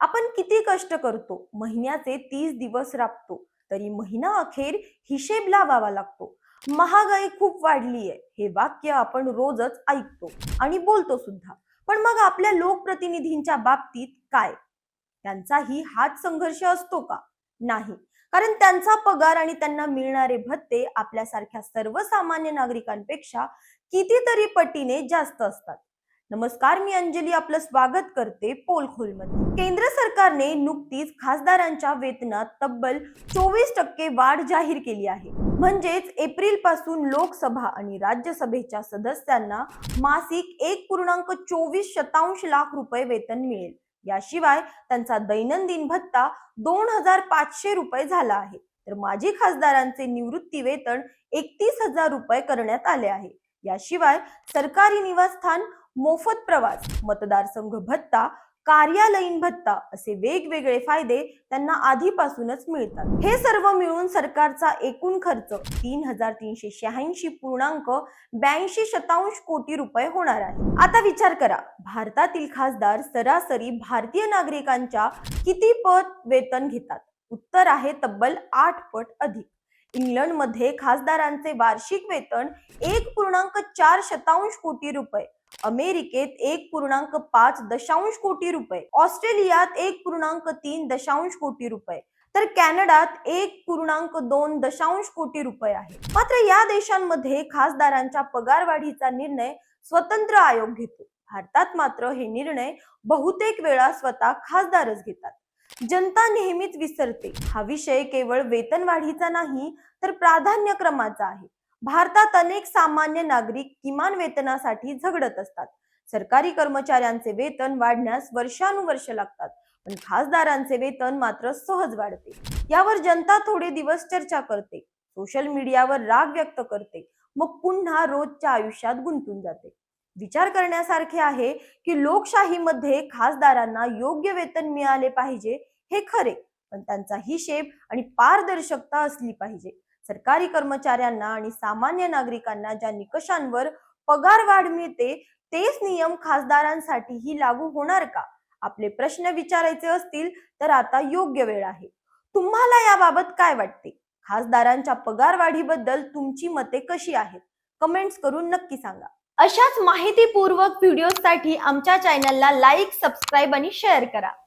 आपण किती कष्ट करतो? महिन्याचे तीस दिवस राबतो. तरी महिना अखेर हिशेब लावावा लागतो. महागाई खूप वाढली आहे हे वाक्य आपण रोजच ऐकतो आणि बोलतो सुद्धा. पण मग आपल्या लोकप्रतिनिधींच्या बाबतीत काय? त्यांचाही हाच संघर्ष असतो का? नाही. कारण त्यांचा पगार आणि त्यांना मिळणारे भत्ते आपल्यासारख्या सर्वसामान्य नागरिकांपेक्षा कितीतरी पटीने जास्त असतात. नमस्कार मी अंजली आपलं स्वागत करते पोलखोलमध्ये. केंद्र सरकारने नुकतीच खासदारांच्या वेतनात तब्बल चोवीस टक्के वाढ जाहीर केली आहे. म्हणजेच एप्रिलपासून लोकसभा आणि राज्यसभेच्या सदस्यांना मासिक एक पूर्णांक चोवीस शतांश लाख रुपये वेतन मिळेल. याशिवाय त्यांचा दैनंदिन भत्ता दोन हजार पाचशे रुपये झाला आहे. तर माजी खासदारांचे निवृत्ती वेतन एकतीस हजार रुपये करण्यात आले आहे. याशिवाय सरकारी निवासस्थान मोफत प्रवास मतदारसंघ भत्ता कार्यालयीन भत्ता असे वेगवेगळे फायदे त्यांना आधीपासूनच मिळतात. हे सर्व मिळून सरकारचा एकूण खर्च तीन हजार तीनशे शहाऐंशी पूर्णांक ब्याऐंशी शतांश कोटी रुपये होणार आहे. आता विचार करा भारतातील खासदार सरासरी भारतीय नागरिकांच्या किती पट वेतन घेतात? उत्तर आहे तब्बल आठ पट अधिक. इंग्लंडमध्ये खासदारांचे वार्षिक वेतन एक पूर्णांक चार शतांश कोटी रुपये. अमेरिकेत एक पूर्णांक पाच दशांश कोटी रुपये ऑस्ट्रेलियात एक पूर्णांक तीन दशांश कोटी रुपये तर कॅनडात एक पूर्णांक दोन दशांश कोटी रुपये आहे. मात्र या देशांमध्ये खासदारांच्या पगारवाढीचा निर्णय स्वतंत्र आयोग घेतो. भारतात मात्र हे निर्णय बहुतेक वेळा स्वतः खासदारच घेतात. जनता नेहमीच विसरते. हा विषय केवळ वेतनवाढीचा नाही तर प्राधान्यक्रमाचा आहे. भारतात अनेक सामान्य नागरिक किमान वेतनासाठी झगडत असतात. सरकारी कर्मचाऱ्यांचे वेतन वाढण्यास वर्षानुवर्ष लागतात पण खासदारांचे वेतन मात्र सहज वाढते. यावर जनता थोडे दिवस चर्चा करते सोशल मीडियावर राग व्यक्त करते मग पुन्हा रोजच्या आयुष्यात गुंतून जाते. विचार करण्यासारखे आहे की लोकशाहीमध्ये खासदारांना योग्य वेतन मिळाले पाहिजे हे खरे पण त्यांचा हिशेब आणि पारदर्शकता असली पाहिजे. सरकारी कर्मचाऱ्यांना आणि सामान्य नागरिकांना ज्या निकषांवर पगार वाढ मिळते तेच नियम खासदारांसाठीही लागू होणार का? आपले प्रश्न विचारायचे असतील तर आता योग्य वेळ आहे. तुम्हाला याबाबत काय वाटते? खासदारांच्या पगार वाढीबद्दल तुमची मते कशी आहेत? कमेंट्स करून नक्की सांगा. अशाच माहितीपूर्वक व्हिडिओसाठी आमच्या चॅनलला लाईक सबस्क्राईब आणि शेअर करा.